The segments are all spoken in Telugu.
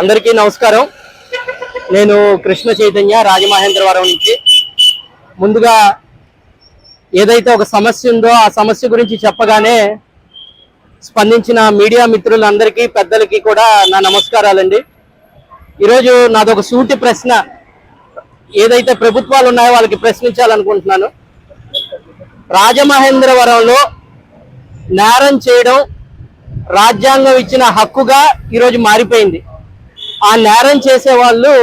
అందరికీ నమస్కారం. నేను కృష్ణ చైతన్య రాజమహేంద్రవరం నుంచి. ముందుగా ఏదైతే ఒక సమస్య ఉందో ఆ సమస్య గురించి చెప్పగానే స్పందించిన మీడియా మిత్రులందరికీ పెద్దలకి కూడా నా నమస్కారాలండి. ఈరోజు నాదొక సూటి ప్రశ్న. ఏదైతే ప్రభుత్వాలు ఉన్నాయో వాళ్ళకి ప్రశ్నించాలనుకుంటున్నాను. రాజమహేంద్రవరంలో నేరం చేయడం రాజ్యాంగం ఇచ్చిన హక్కుగా ఈరోజు మారిపోయింది. ఆ నేరం చేసే వాళ్ళు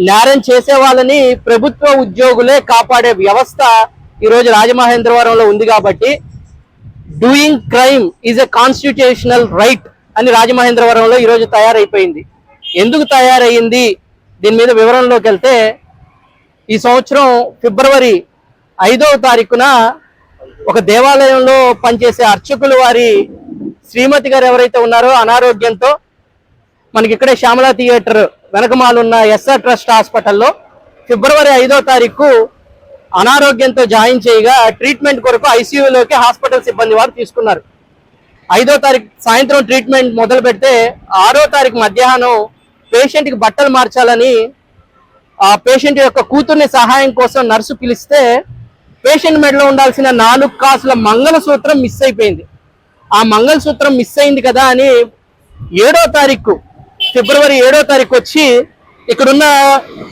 నేరం చేసే వాళ్ళని ప్రభుత్వ ఉద్యోగులే కాపాడే వ్యవస్థ ఈరోజు రాజమహేంద్రవరంలో ఉంది కాబట్టి doing crime is a constitutional right అని రాజమహేంద్రవరంలో ఈరోజు తయారైపోయింది. ఎందుకు తయారయ్యింది దీని మీద వివరంలోకి వెళ్తే ఈ సంవత్సరం ఫిబ్రవరి ఐదవ తారీఖున ఒక దేవాలయంలో పనిచేసే అర్చకులు వారి శ్రీమతి గారు ఎవరైతే ఉన్నారో అనారోగ్యంతో మనకి ఇక్కడే శ్యామల థియేటర్ వెనకమాలున్న ఎస్ఆర్ ట్రస్ట్ హాస్పిటల్లో ఫిబ్రవరి ఐదో తారీఖు అనారోగ్యంతో జాయిన్ చేయగా ట్రీట్మెంట్ కొరకు ఐసీయూలోకి హాస్పిటల్ సిబ్బంది వారు తీసుకున్నారు. ఐదో తారీఖు సాయంత్రం ట్రీట్మెంట్ మొదలు పెడితే ఆరో తారీఖు మధ్యాహ్నం పేషెంట్కి బట్టలు మార్చాలని ఆ పేషెంట్ యొక్క కూతుర్ని సహాయం కోసం నర్సు పిలిస్తే పేషెంట్ మెడలో ఉండాల్సిన నాలుగు కాసుల మంగళసూత్రం మిస్ అయిపోయింది. ఆ మంగళసూత్రం మిస్ అయింది కదా అని ఏడో తారీఖు ఫిబ్రవరి ఏడో తారీఖు వచ్చి ఇక్కడున్న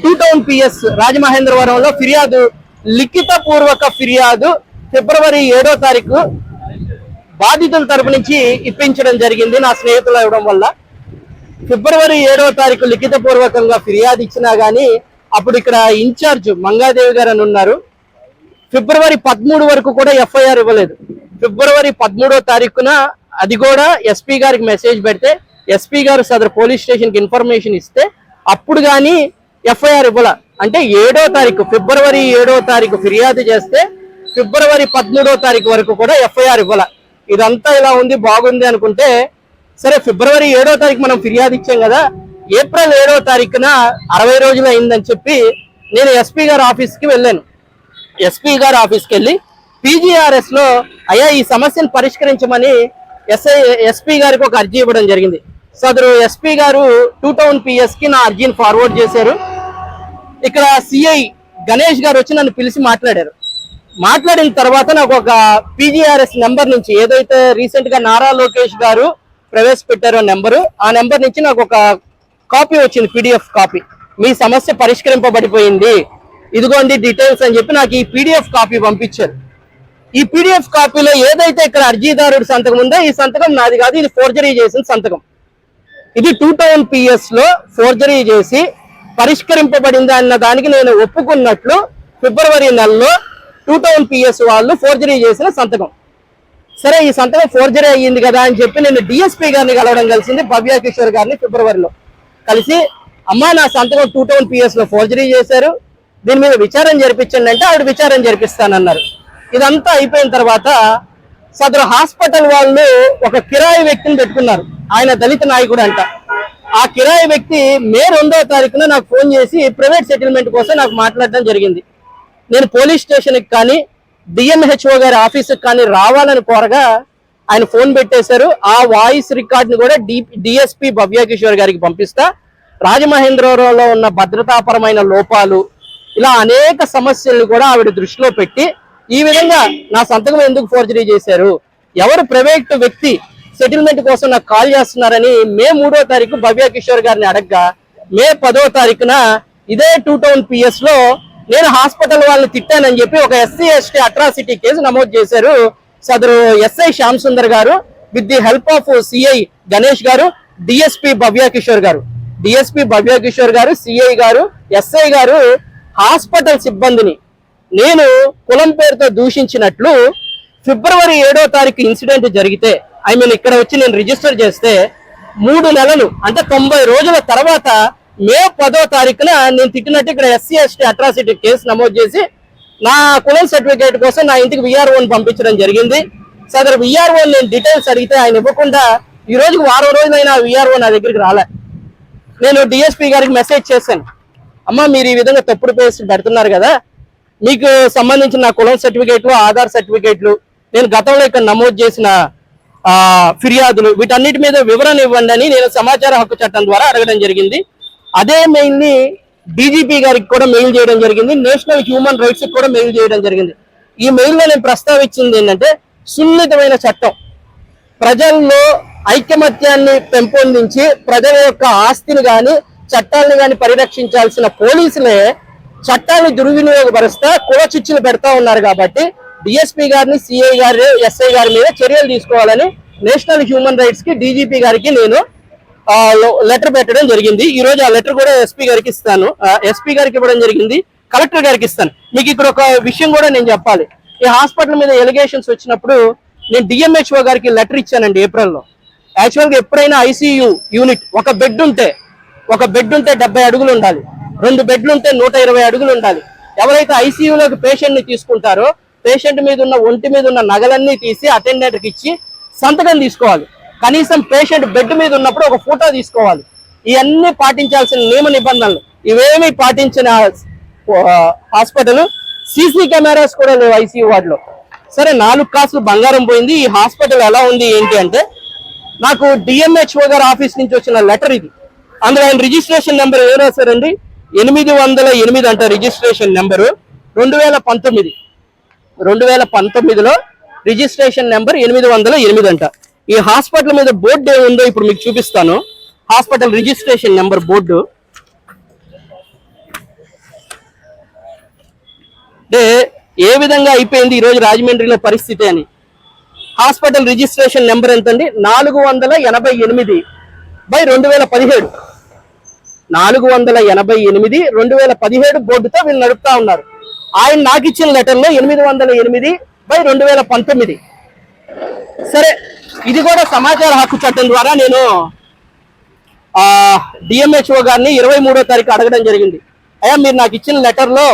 టూ టౌన్ పిఎస్ రాజమహేంద్రవరంలో ఫిర్యాదు లిఖిత పూర్వక ఫిర్యాదు ఫిబ్రవరి ఏడో తారీఖు బాధితుల తరపు నుంచి ఇప్పించడం జరిగింది నా స్నేహితులు ఇవ్వడం వల్ల. ఫిబ్రవరి ఏడో తారీఖు లిఖిత పూర్వకంగా ఫిర్యాదు ఇచ్చినా గానీ అప్పుడు ఇక్కడ ఇన్ఛార్జ్ మంగాదేవి గారు అని ఉన్నారు. ఫిబ్రవరి పదమూడు వరకు కూడా ఎఫ్ఐఆర్ ఇవ్వలేదు. ఫిబ్రవరి పదమూడో తారీఖున అది కూడా ఎస్పీ గారికి మెసేజ్ పెడితే ఎస్పీ గారు సదరు పోలీస్ స్టేషన్కి ఇన్ఫర్మేషన్ ఇస్తే అప్పుడు కానీ ఎఫ్ఐఆర్ ఇవ్వాల. అంటే ఏడో తారీఖు ఫిబ్రవరి ఏడో తారీఖు ఫిర్యాదు చేస్తే ఫిబ్రవరి పదమూడో తారీఖు వరకు కూడా ఎఫ్ఐఆర్ ఇవ్వాల. ఇదంతా ఇలా ఉంది బాగుంది అనుకుంటే సరే ఫిబ్రవరి ఏడో తారీఖు మనం ఫిర్యాదు ఇచ్చాం కదా ఏప్రిల్ ఏడో తారీఖున అరవై రోజులు అయిందని చెప్పి నేను ఎస్పీ గారి ఆఫీస్కి వెళ్ళాను. ఎస్పీ గారి ఆఫీస్కి వెళ్ళి పీజీఆర్ఎస్లో అయ్యా ఈ సమస్యను పరిష్కరించమని ఎస్ఐ ఎస్పీ గారికి ఒక అర్జీ ఇవ్వడం జరిగింది. సదరు ఎస్పీ గారు టూ టౌన్ పిఎస్కి నా అర్జీని ఫార్వర్డ్ చేశారు. ఇక్కడ సిఐ గణేష్ గారు వచ్చి నన్ను పిలిచి మాట్లాడారు. మాట్లాడిన తర్వాత నాకు ఒక పీజీఆర్ఎస్ నెంబర్ నుంచి ఏదైతే రీసెంట్గా నారా లోకేష్ గారు ప్రవేశపెట్టారో నెంబరు ఆ నెంబర్ నుంచి నాకు ఒక కాపీ వచ్చింది పీడిఎఫ్ కాపీ మీ సమస్య పరిష్కరింపబడిపోయింది. ఇదిగోండి డీటెయిల్స్ అని చెప్పి నాకు ఈ పీడిఎఫ్ కాపీ పంపించారు. ఈ పీడిఎఫ్ కాపీలో ఏదైతే ఇక్కడ అర్జీదారుడి సంతకం ఉందో ఈ సంతకం నాది కాదు ఇది ఫోర్జరీ చేసిన సంతకం. ఇది టూ టౌన్ పిఎస్లో ఫోర్జరీ చేసి పరిష్కరింపబడింది అన్న దానికి నేను ఒప్పుకున్నట్లు ఫిబ్రవరి నెలలో టూ టౌన్ పిఎస్ వాళ్ళు ఫోర్జరీ చేసిన సంతకం. సరే ఈ సంతకం ఫోర్జరీ అయ్యింది కదా అని చెప్పి నేను డిఎస్పీ గారిని కలవడం కలిసింది భవ్య కిషోర్ గారిని ఫిబ్రవరిలో. కలిసి అమ్మా నా సంతకం టూ టౌన్ పిఎస్లో ఫోర్జరీ చేశారు. దీని మీద విచారం జరిపించండి అంటే ఆవిడ విచారం జరిపిస్తానన్నారు. ఇదంతా అయిపోయిన తర్వాత సదరు హాస్పిటల్ వాళ్ళు ఒక కిరాయి వ్యక్తిని పెట్టుకున్నారు. ఆయన దళిత నాయకుడు అంట. ఆ కిరాయి వ్యక్తి మే రెండో తారీఖున నాకు ఫోన్ చేసి ప్రైవేట్ సెటిల్మెంట్ కోసం నాకు మాట్లాడడం జరిగింది. నేను పోలీస్ స్టేషన్కి కానీ డిఎంహెచ్ఓ గారి ఆఫీస్కి కానీ రావాలని కోరగా ఆయన ఫోన్ పెట్టేశారు. ఆ వాయిస్ రికార్డ్ని కూడా డి డిఎస్పి భవ్యకిషోర్ గారికి పంపిస్తా. రాజమహేంద్రవరంలో ఉన్న భద్రతాపరమైన లోపాలు ఇలా అనేక సమస్యలను కూడా ఆవిడ దృష్టిలో పెట్టి ఈ విధంగా నా సంతకం ఎందుకు ఫోర్జరీ చేశారు? ఎవరు ప్రైవేట్ వ్యక్తి సెటిల్మెంట్ కోసం నాకు కాల్ చేస్తున్నారని మే మూడో తారీఖు భవ్య కిషోర్ గారిని అడగ్గా మే పదో తారీఖున ఇదే టూ టౌన్ పిఎస్లో నేను హాస్పిటల్ వాళ్ళని తిట్టానని చెప్పి ఒక ఎస్సీ ఎస్టీ అట్రాసిటీ కేసు నమోదు చేశారు సదరు SI Shyam Sundar garu with the help of CI Ganesh garu DSP Bhavya Kishore గారు. డిఎస్పి భవ్య కిషోర్ గారు సిఐ గారు ఎస్ఐ గారు హాస్పిటల్ సిబ్బందిని నేను కులం పేరుతో దూషించినట్లు ఫిబ్రవరి ఏడో తారీఖు ఇన్సిడెంట్ జరిగితే ఐ మీన్ ఇక్కడ వచ్చి నేను రిజిస్టర్ చేస్తే మూడు నెలలు అంటే తొంభై రోజుల తర్వాత మే పదో తారీఖున నేను తిట్టినట్టు ఇక్కడ ఎస్సీ ఎస్టీ అట్రాసిటీ కేసు నమోదు చేసి నా కులం సర్టిఫికేట్ కోసం నా ఇంటికి విఆర్ఓని పంపించడం జరిగింది. సదరు విఆర్ఓ నేను డీటెయిల్స్ అడిగితే ఆయన ఇవ్వకుండా ఈ రోజుకి వారం రోజులైనా విఆర్ఓ నా దగ్గరికి రాలే. నేను డిఎస్పీ గారికి మెసేజ్ చేశాను. అమ్మ మీరు ఈ విధంగా తప్పుడు పేస్ట్ పెడుతున్నారు కదా. నీకు సంబంధించిన నా కులం సర్టిఫికేట్లు ఆధార్ సర్టిఫికేట్లు నేను గతంలో ఇక్కడ నమోదు చేసిన ఫిర్యాదులు వీటన్నిటి మీద వివరణ ఇవ్వండి అని నేను సమాచార హక్కు చట్టం ద్వారా అడగడం జరిగింది. అదే మెయిల్ డీజీపీ గారికి కూడా మెయిల్ చేయడం జరిగింది. నేషనల్ హ్యూమన్ రైట్స్ కూడా మెయిల్ చేయడం జరిగింది. ఈ మెయిల్లో నేను ప్రస్తావించింది ఏంటంటే సున్నితమైన చట్టం. ప్రజల్లో ఐకమత్యాన్ని పెంపొందించి ప్రజల యొక్క ఆస్తిని కానీ చట్టాలను కానీ పరిరక్షించాల్సిన పోలీసులే చట్టాన్ని దుర్వినియోగపరుస్తా కులచిచ్చులు పెడతా ఉన్నారు కాబట్టి డిఎస్పీ గారిని సిఐ గారి ఎస్ఐ గారి మీద చర్యలు తీసుకోవాలని నేషనల్ హ్యూమన్ రైట్స్కి డీజీపీ గారికి నేను లెటర్ పెట్టడం జరిగింది. ఈ రోజు ఆ లెటర్ కూడా ఎస్పీ గారికి ఇస్తాను. ఎస్పీ గారికి ఇవ్వడం జరిగింది. కలెక్టర్ గారికి ఇస్తాను. మీకు ఇక్కడ ఒక విషయం కూడా నేను చెప్పాలి. ఈ హాస్పిటల్ మీద ఎలిగేషన్స్ వచ్చినప్పుడు నేను డిఎంహెచ్ఓ గారికి లెటర్ ఇచ్చానండి ఏప్రిల్లో. యాక్చువల్గా ఎప్పుడైనా ఐసీయూ యూనిట్ ఒక బెడ్ ఉంటే ఒక బెడ్ ఉంటే డెబ్బై అడుగులు ఉండాలి. రెండు బెడ్లు ఉంటే నూట ఇరవై అడుగులు ఉండాలి. ఎవరైతే ఐసీయూలోకి పేషెంట్ని తీసుకుంటారో పేషెంట్ మీద ఉన్న ఒంటి మీద ఉన్న నగలన్నీ తీసి అటెండెంట్కి ఇచ్చి సంతకం తీసుకోవాలి. కనీసం పేషెంట్ బెడ్ మీద ఉన్నప్పుడు ఒక ఫోటో తీసుకోవాలి. ఇవన్నీ పాటించాల్సిన నియమ నిబంధనలు. ఇవేమీ పాటించిన హాస్పిటల్ సీసీ కెమెరాస్ కూడా లేవు ఐసీయూ వార్డులో. సరే నాలుగు కాసులు బంగారం పోయింది. ఈ హాస్పిటల్ ఎలా ఉంది ఏంటి అంటే నాకు డిఎంహెచ్ఓ గారు ఆఫీస్ నుంచి వచ్చిన లెటర్ ఇది. అందులో ఆయన రిజిస్ట్రేషన్ నెంబర్ ఏం రాశారండి? ఎనిమిది వందల ఎనిమిది అంట రిజిస్ట్రేషన్ నెంబరు. రెండు వేల పంతొమ్మిది. రెండు వేల పంతొమ్మిదిలో రిజిస్ట్రేషన్ నెంబర్ ఎనిమిది వందల ఎనిమిది అంట. ఈ హాస్పిటల్ మీద బోర్డు ఏముందో ఇప్పుడు మీకు చూపిస్తాను. Hospital registration number board. అంటే ఏ విధంగా అయిపోయింది ఈరోజు రాజమండ్రిలో పరిస్థితి అని. హాస్పిటల్ రిజిస్ట్రేషన్ నెంబర్ ఎంతండి? నాలుగు వందల ఎనభై ఎనిమిది బై రెండు వేల పదిహేడు. నాలుగు వందల ఎనభై ఎనిమిది రెండు వేల పదిహేడు బోర్డుతో వీళ్ళు నడుపుతా ఉన్నారు. ఆయన నాకు ఇచ్చిన లెటర్లో ఎనిమిది వందల ఎనిమిది బై రెండు వేల పంతొమ్మిది. సరే ఇది కూడా సమాచార హక్కు చట్టం ద్వారా నేను డిఎంహెచ్ఓ గారిని ఇరవై మూడో తారీఖు అడగడం జరిగింది. అయ్యా మీరు నాకు ఇచ్చిన లెటర్లో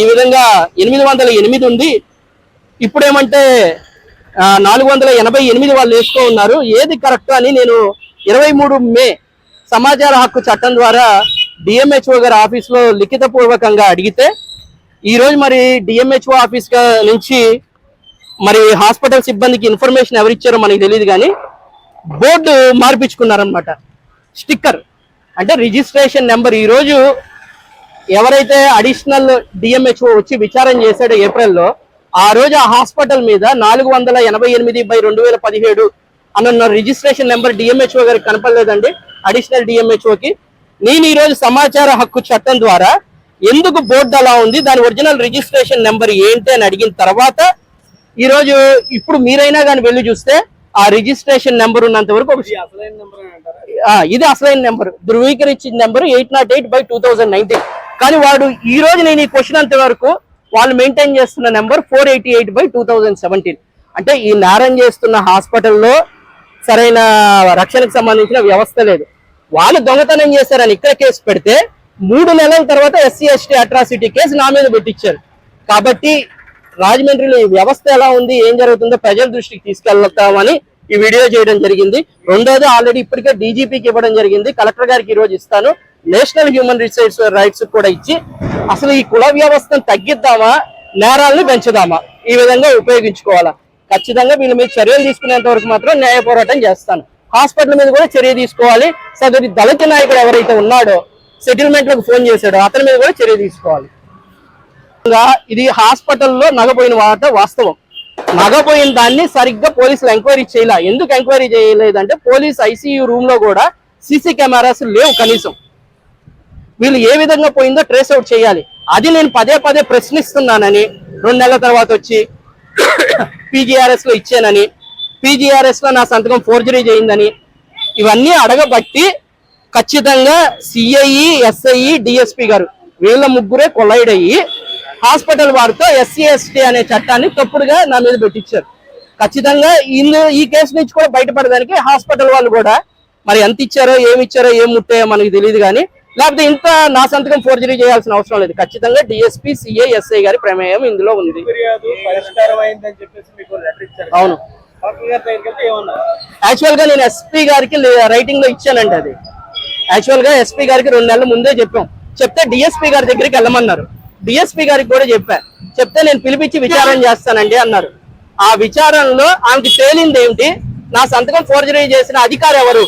ఈ విధంగా ఎనిమిది వందల ఎనిమిది ఉంది. ఇప్పుడేమంటే నాలుగు వందల ఎనభై ఎనిమిది వాళ్ళు వేసుకో ఉన్నారు. ఏది కరెక్ట్ అని నేను ఇరవై మూడు మే సమాచార హక్కు చట్టం ద్వారా డిఎంహెచ్ఓ గారి ఆఫీస్లో లిఖిత పూర్వకంగా అడిగితే ఈరోజు మరి డిఎంహెచ్ఓ ఆఫీస్ నుంచి మరి హాస్పిటల్ సిబ్బందికి ఇన్ఫర్మేషన్ ఎవరిచ్చారో మనకి తెలియదు కానీ బోర్డు మార్పించుకున్నారనమాట స్టిక్కర్. అంటే రిజిస్ట్రేషన్ నెంబర్. ఈరోజు ఎవరైతే అడిషనల్ డిఎంహెచ్ఓ వచ్చి విచారణ చేశాడో ఏప్రిల్లో ఆ రోజు ఆ హాస్పిటల్ మీద నాలుగు వందల ఎనభై ఎనిమిది బై రెండు వేల పదిహేడు అన్న రిజిస్ట్రేషన్ నెంబర్ డిఎంహెచ్ఓ గారికి కనపడలేదండి. అడిషనల్ డిఎంహెచ్ఓకి నేను ఈ రోజు సమాచార హక్కు చట్టం ద్వారా ఎందుకు బోర్డు అలా ఉంది దాని ఒరిజినల్ రిజిస్ట్రేషన్ నెంబర్ ఏంటి అని అడిగిన తర్వాత ఈ రోజు ఇప్పుడు మీరైనా కానీ వెళ్ళి చూస్తే ఆ రిజిస్ట్రేషన్ నెంబర్ ఉన్నంత వరకు ఇది అసలైన number. ధృవీకరించిన number eight nought eight by two thousand nineteen. కానీ వాడు ఈ రోజు నేను ఈ క్వశ్చన్ అంత వరకు వాళ్ళు మెయింటైన్ చేస్తున్న number four eighty eight by two thousand seventeen. అంటే ఈ నేరం చేస్తున్న హాస్పిటల్లో సరైన రక్షణకు సంబంధించిన వ్యవస్థ లేదు. వాళ్ళు దొంగతనం చేశారని ఇక్కడ కేసు పెడితే మూడు నెలల తర్వాత ఎస్సీ ఎస్టీ అట్రాసిటీ కేసు నా మీద పెట్టించారు. కాబట్టి రాజమండ్రిలో ఈ వ్యవస్థ ఎలా ఉంది ఏం జరుగుతుందో ప్రజల దృష్టికి తీసుకెళ్తామని ఈ వీడియో చేయడం జరిగింది. రెండోది ఆల్రెడీ ఇప్పటికే డీజీపీకి ఇవ్వడం జరిగింది. కలెక్టర్ గారికి ఈ రోజు ఇస్తాను. నేషనల్ హ్యూమన్ రిసోర్స్ రైట్స్ కూడా ఇచ్చి అసలు ఈ కుల వ్యవస్థను తగ్గిద్దామా నేరాలను పెంచుదామా ఈ విధంగా ఉపయోగించుకోవాలా. ఖచ్చితంగా వీళ్ళ మీద చర్యలు తీసుకునేంత వరకు మాత్రం న్యాయ పోరాటం చేస్తాను. హాస్పిటల్ మీద కూడా చర్య తీసుకోవాలి. సదరి దళిత నాయకుడు ఎవరైతే ఉన్నాడో సెటిల్మెంట్లకు ఫోన్ చేశాడో అతని మీద కూడా చర్య తీసుకోవాలి. ఇది హాస్పిటల్లో నగపోయిన వార్త వాస్తవం. నగపోయిన దాన్ని సరిగ్గా పోలీసులు ఎంక్వైరీ చేయలే. ఎందుకు ఎంక్వైరీ చేయలేదంటే పోలీస్ ఐసీయూ రూమ్లో కూడా సీసీ కెమెరాస్ లేవు కనీసం. వీళ్ళు ఏ విధంగా పోయిందో ట్రేస్ అవుట్ చేయాలి. అది నేను పదే పదే ప్రశ్నిస్తున్నానని రెండు నెలల తర్వాత వచ్చి పీజీఆర్ఎస్లో ఇచ్చానని పీజీఆర్ఎస్లో నా సంతకం ఫోర్జరీ చేయిందని ఇవన్నీ అడగబట్టి ఖచ్చితంగా సిఐఈ ఎస్ఐఈ డిఎస్పి గారు వీళ్ళ ముగ్గురే కొలైడ్ అయ్యి హాస్పిటల్ వారితో ఎస్సీ ఎస్టీ అనే చట్టాన్ని తప్పుడుగా నా మీద పెట్టించారు. ఖచ్చితంగా ఇందు ఈ కేసు నుంచి కూడా బయటపడడానికి హాస్పిటల్ వాళ్ళు కూడా మరి ఎంత ఇచ్చారో ఏమి ఇచ్చారో ఏం ముట్టాయో మనకి తెలియదు కానీ లేకపోతే ఇంత నా సంతకం ఫోర్జరీ చేయాల్సిన అవసరం లేదు. ఖచ్చితంగా డిఎస్పీ సిఐ ఎస్ఐ గారి ప్రమేయం ఇందులో ఉంది. అవును. యాక్చువల్గా నేను ఎస్పీ గారికి రైటింగ్లో ఇచ్చానండి అది. యాక్చువల్గా ఎస్పీ గారికి రెండు నెలల ముందే చెప్పాం. చెప్తే డిఎస్పీ గారి దగ్గరికి వెళ్ళమన్నారు. డిఎస్పీ గారికి కూడా చెప్పా. చెప్తే నేను పిలిపించి విచారణ చేస్తానండి అన్నారు. ఆ విచారణలో ఆమెకి తేలింది ఏమిటి? నా సంతకం ఫోర్జరీ చేసిన అధికారి ఎవరు?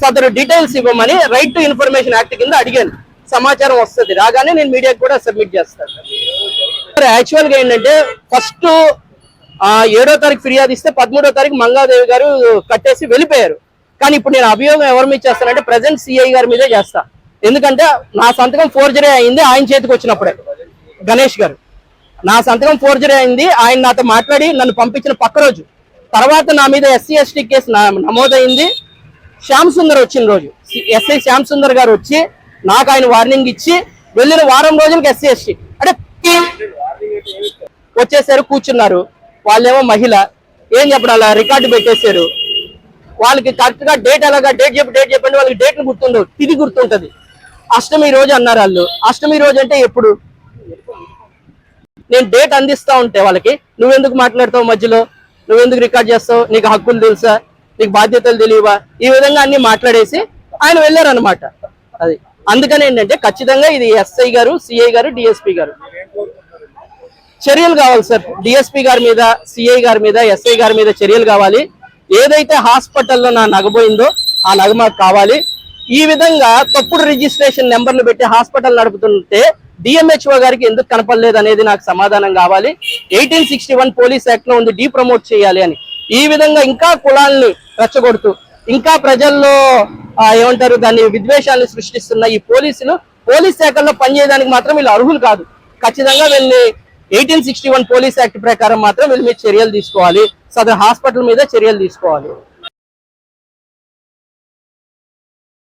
సదరు డీటెయిల్స్ ఇవ్వమని రైట్ టు ఇన్ఫర్మేషన్ యాక్ట్ కింద అడిగాను. సమాచారం వస్తుంది. రాగానే నేను మీడియాకి కూడా సబ్మిట్ చేస్తాను. యాక్చువల్గా ఏంటంటే ఫస్ట్ ఆ ఏడో తారీఖు ఫిర్యాదు ఇస్తే పదమూడో తారీఖు మంగాదేవి గారు కట్టేసి వెళ్ళిపోయారు. కానీ ఇప్పుడు నేను అభియోగం ఎవరి మీద చేస్తానంటే ప్రజెంట్ సిఐ గారి మీదే చేస్తా. ఎందుకంటే నా సంతకం ఫోర్జరీ అయింది ఆయన చేతికి వచ్చినప్పుడే. గణేష్ గారు. నా సంతకం ఫోర్జరీ అయింది ఆయన నాతో మాట్లాడి నన్ను పంపించిన పక్క రోజు. తర్వాత నా మీద ఎస్సీ ఎస్టీ కేసు నమోదైంది. శ్యామ్ సుందర్ వచ్చిన రోజు. ఎస్ఐ శ్యామ్ సుందర్ గారు వచ్చి నాకు ఆయన వార్నింగ్ ఇచ్చి వెళ్ళిన వారం రోజులకి ఎస్సీ ఎస్టీ. అంటే వచ్చేసారు కూర్చున్నారు. వాళ్ళేమో మహిళ. ఏం చెప్పడం అలా రికార్డు పెట్టేశారు. వాళ్ళకి కరెక్ట్గా డేట్ అలాగా డేట్ చెప్పి డేట్ చెప్పండి వాళ్ళకి డేట్ గుర్తుండవు తిది గుర్తుంటది. అష్టమి రోజు అన్నారు వాళ్ళు. అష్టమి రోజు అంటే ఎప్పుడు? నేను డేట్ అందిస్తా ఉంటే వాళ్ళకి నువ్వెందుకు మాట్లాడతావు మధ్యలో? నువ్వెందుకు రికార్డ్ చేస్తావు? నీకు హక్కులు తెలుసా? నీకు బాధ్యతలు తెలియవా? ఈ విధంగా అన్ని మాట్లాడేసి ఆయన వెళ్ళారనమాట అది. అందుకని ఏంటంటే ఖచ్చితంగా ఇది ఎస్ఐ గారు సిఐ గారు డిఎస్పి గారు. చర్యలు కావాలి సార్. డిఎస్పీ గారి మీద సిఐ గారి మీద ఎస్ఐ గారి మీద చర్యలు కావాలి. ఏదైతే హాస్పిటల్లో నా నగబోయిందో ఆ నగ మాకు కావాలి. ఈ విధంగా తప్పుడు రిజిస్ట్రేషన్ నెంబర్లు పెట్టి హాస్పిటల్ నడుపుతుంటే డిఎంహెచ్ఓ గారికి ఎందుకు కనపడలేదు అనేది నాకు సమాధానం కావాలి. ఎయిటీన్ సిక్స్టీ వన్ పోలీస్ యాక్ట్లో ఉంది డీ ప్రమోట్ చేయాలి అని. ఈ విధంగా ఇంకా కులాల్ని రెచ్చగొడుతూ ఇంకా ప్రజల్లో ఏమంటారు దాన్ని విద్వేషాన్ని సృష్టిస్తున్న ఈ పోలీసులు పోలీస్ శాఖల్లో పనిచేయడానికి మాత్రం వీళ్ళు అర్హులు కాదు. ఖచ్చితంగా వీళ్ళని eighteen sixty one police act ప్రకారం మాత్రం వీళ్ళ మీద చర్యలు తీసుకోవాలి. సదర్ హాస్పిటల్ మీద చర్యలు తీసుకోవాలి.